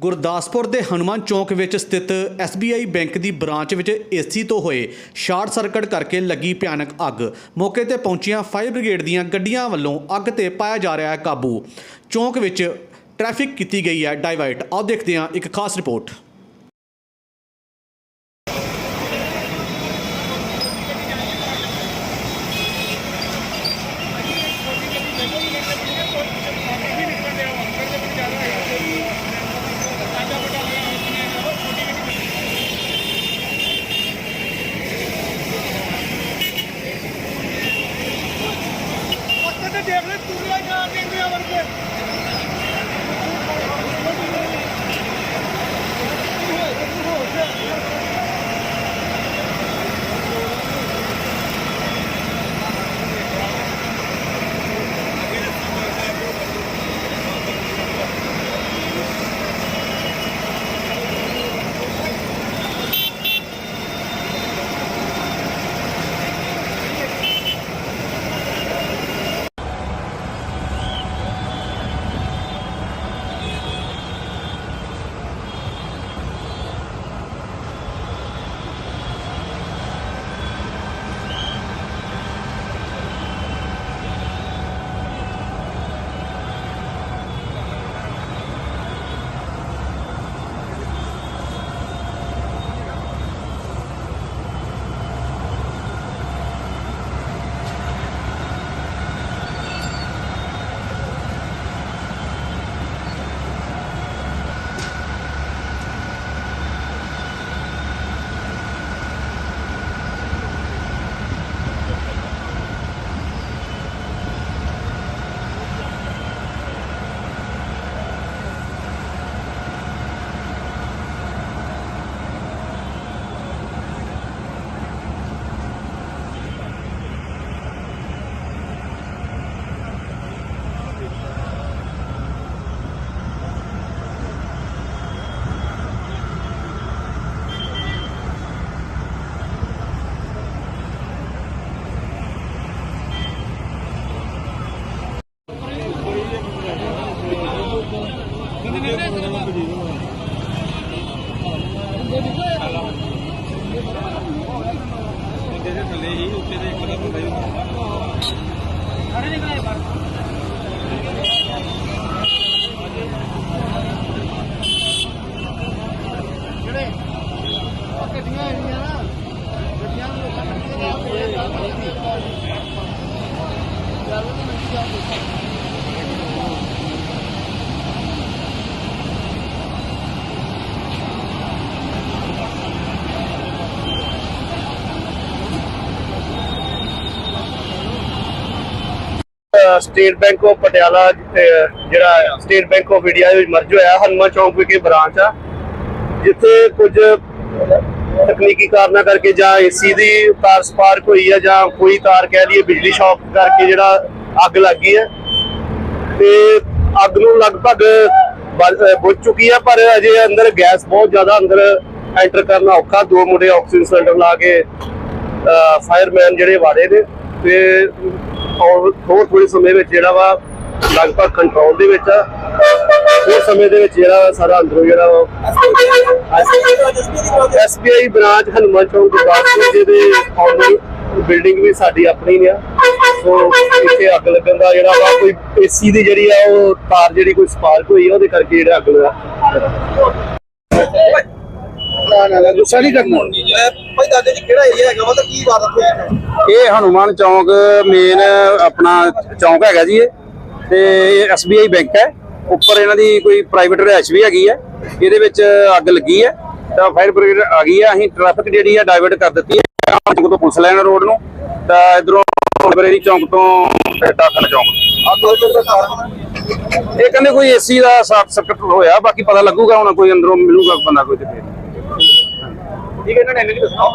ਗੁਰਦਾਸਪੁਰ ਦੇ ਹਨੂਮਾਨ ਚੌਕ ਵਿੱਚ ਸਥਿਤ SBI ਬੈਂਕ ਦੀ ਬ੍ਰਾਂਚ ਵਿੱਚ ਏਸੀ ਤੋਂ ਹੋਏ ਸ਼ਾਰਟ ਸਰਕਟ ਕਰਕੇ ਲੱਗੀ ਭਿਆਨਕ ਅੱਗ। ਮੌਕੇ ਤੇ ਪਹੁੰਚੀਆਂ ਫਾਇਰ ਬ੍ਰਿਗੇਡ ਦੀਆਂ ਗੱਡੀਆਂ ਵੱਲੋਂ ਅੱਗ ਤੇ ਪਾਇਆ ਜਾ ਰਿਹਾ ਹੈ ਕਾਬੂ। ਚੌਕ ਵਿੱਚ ਟ੍ਰੈਫਿਕ ਕੀਤੀ ਗਈ ਹੈ। ਡਾਇਵਰਟ, ਆਓ ਦੇਖਦੇ ਹਾਂ ਇੱਕ ਖਾਸ ਰਿਪੋਰਟ। ਦੇ ਥੱਲੇ ਹੀ ਉੱਤੇ ਦੇ ਇੱਕ ਦਾ ਹੁੰਦਾ ਗੱਡੀਆਂ ਆਈਆਂ ਨਾ ਗੱਡੀਆਂ ਨੂੰ ਲੋਕਾਂ ਨੇ ਸਟੇਟ ਬੈਂਕ ਆਫ ਪਟਿਆਲਾ ਅਹ, ਜਿਹੜਾ ਸਟੇਟ ਬੈਂਕ ਆਫ ਇੰਡੀਆ ਵਿੱਚ ਮਰਜ ਹੋਇਆ ਹਨੂੰਮਾਨ ਚੌਂਕ ਵਿਖੇ ਬ੍ਰਾਂਚ ਆ। ਜਿੱਥੇ ਕੁਝ ਤਕਨੀਕੀ ਕਾਰਨਾਂ ਕਰਕੇ ਜਾਂ ਏਸੀ ਦੀ ਤਾਰ ਸਪਾਰਕ ਹੋਈ ਆ ਜਾਂ ਕੋਈ ਤਾਰ ਕਹਿ ਲਈਏ ਬਿਜਲੀ ਸ਼ੌਕ ਕਰਕੇ ਜਿਹੜਾ ਅੱਗ ਲੱਗ ਗਈ ਹੈ ਤੇ ਅੱਗ ਨੂੰ ਲਗਭਗ ਬ- ਬੁਝ ਚੁੱਕੀ ਆ ਪਰ ਅਜੇ ਅੰਦਰ ਗੈਸ ਬਹੁਤ ਜ਼ਿਆਦਾ ਅੰਦਰ ਐਂਟਰ ਕਰਨਾ ਔਖਾ। ਦੋ ਮੁੰਡੇ ਆਕਸੀਜਨ ਸਿਲੰਡਰ ਲਾ ਕੇ ਫਾਇਰਮੈਨ ਜਿਹੜੇ ਵਾੜੇ ਨੇ ਤੇ ਔਰ ਥੋੜ੍ਹੇ ਥੋੜੇ ਸਮੇਂ ਵਿੱਚ ਜਿਹੜਾ ਵਾ ਲਗਭਗ ਕੰਟਰੋਲ ਦੇ ਵਿੱਚ ਆ। ਉਹ ਸਮੇਂ ਦੇ ਵਿੱਚ ਜਿਹੜਾ ਸਾਰਾ ਅੰਦਰੋਂ ਜਿਹੜਾ ਵਾ ਐਸਬੀਆਈ ਬ੍ਰਾਂਚ ਹਨੂੰਮਾਨ ਚੌਂਕ ਗੁਰਦਾਸਪੁਰ ਜਿਹਦੇ ਆਨਰ ਬਿਲਡਿੰਗ ਵੀ ਸਾਡੀ ਆਪਣੀ ਨੇ ਆ। ਸੋ ਇੱਥੇ ਅੱਗ ਲੱਗਣ ਦਾ ਜਿਹੜਾ ਵਾ ਕੋਈ ਏਸੀ ਦੀ ਜਿਹੜੀ ਆ ਉਹ ਤਾਰ ਜਿਹੜੀ ਕੋਈ ਸਪਾਰਕ ਹੋਈ ਆ, ਉਹਦੇ ਕਰਕੇ ਜਿਹੜਾ ਅੱਗ ਲੱਗਾ ਨਾ ਨਾ ਨਾ ਗੁੱਸਾ ਨਹੀਂ ਕਰਨਾ। ਭਾਈ ਦਾਦੇ ਜੀ ਕਿਹੜਾ ਏਰੀਆ ਹੈਗਾ? ਮਤਲਬ ਕੀ ਬਾਤ ਹੋਈ ਹੈ ਇਹ ਹਨੂਮਾਨ ਚੌਂਕ ਮੇਨ ਆਪਣਾ ਚੌਂਕ ਹੈਗਾ ਜੀ ਇਹ। ਤੇ ਇਹ SBI ਬੈਂਕ ਹੈ। ਉੱਪਰ ਇਹਨਾਂ ਦੀ ਕੋਈ ਪ੍ਰਾਈਵੇਟ ਰਿਹਾਇਸ਼ ਵੀ ਹੈਗੀ ਹੈ। ਇਹਦੇ ਵਿੱਚ ਅੱਗ ਲੱਗੀ ਹੈ। ਤਾਂ ਫਾਇਰ ਬ੍ਰਿਗੇਡ ਆ ਗਈ ਹੈ। ਅਸੀਂ ਟ੍ਰੈਫਿਕ ਜਿਹੜੀ ਹੈ ਡਾਇਵਰਟ ਕਰ ਦਿੱਤੀ ਹੈ। ਆਹ ਚੌਂਕ ਤੋਂ ਪੁਲਿਸ ਲਾਈਨ ਰੋਡ ਨੂੰ। ਤਾਂ ਇਧਰੋਂ ਬਰੇਰੀ ਚੌਂਕ ਤੋਂ ਟਾਕਨ ਚੌਂਕ। ਲੱਗਣ ਦਾ ਕਾਰਨ? ਇਹ ਕਹਿੰਦੇ ਕੋਈ ਏਸੀ ਦਾ ਸ਼ਾਰਟ ਸਰਕਟ ਹੋਇਆ। ਬਾਕੀ ਪਤਾ ਲੱਗੂਗਾ ਹੁਣ ਕੋਈ ਅੰਦਰੋਂ ਮਿਲੂਗਾ ਬੰਦਾ ਕੋਈ ਤੇ ਫਿਰ। ਠੀਕ ਹੈ ਇਹਨਾਂ ਨੇ ਨਹੀਂ ਦੱਸਣਾ।